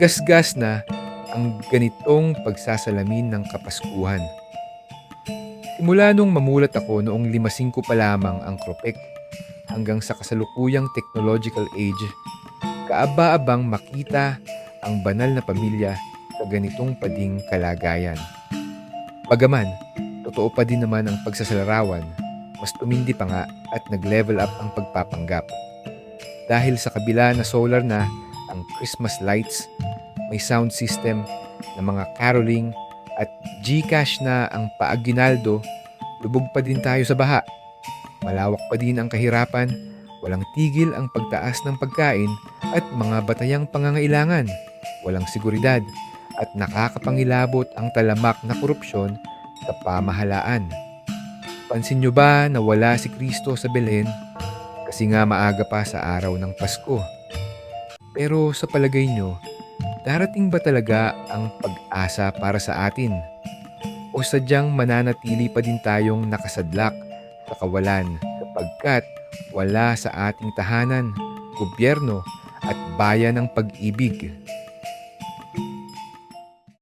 gasgas na ang ganitong pagsasalamin ng Kapaskuhan. Simula nung mamulat ako noong 5-5 pa lamang ang Kropek hanggang sa kasalukuyang technological age, kaaba-abang makita ang banal na pamilya sa ganitong pading kalagayan. Bagaman, totoo pa din naman ang pagsasalarawan, mas tumindi pa nga at nag-level up ang pagpapanggap. Dahil sa kabila na solar na ang Christmas lights, may sound system na mga caroling at Gcash na ang paaginaldo, lubog pa din tayo sa baha. Malawak pa din ang kahirapan, walang tigil ang pagtaas ng pagkain at mga batayang pangangailangan, walang seguridad at nakakapangilabot ang talamak na korupsyon sa pamahalaan. Pansin nyo ba na wala si Kristo sa Belen kasi nga maaga pa sa araw ng Pasko? Pero sa palagay nyo, darating ba talaga ang pag-asa para sa atin? O sadyang mananatili pa din tayong nakasadlak sa kawalan sapagkat wala sa ating tahanan, gobyerno at bayan ng pag-ibig?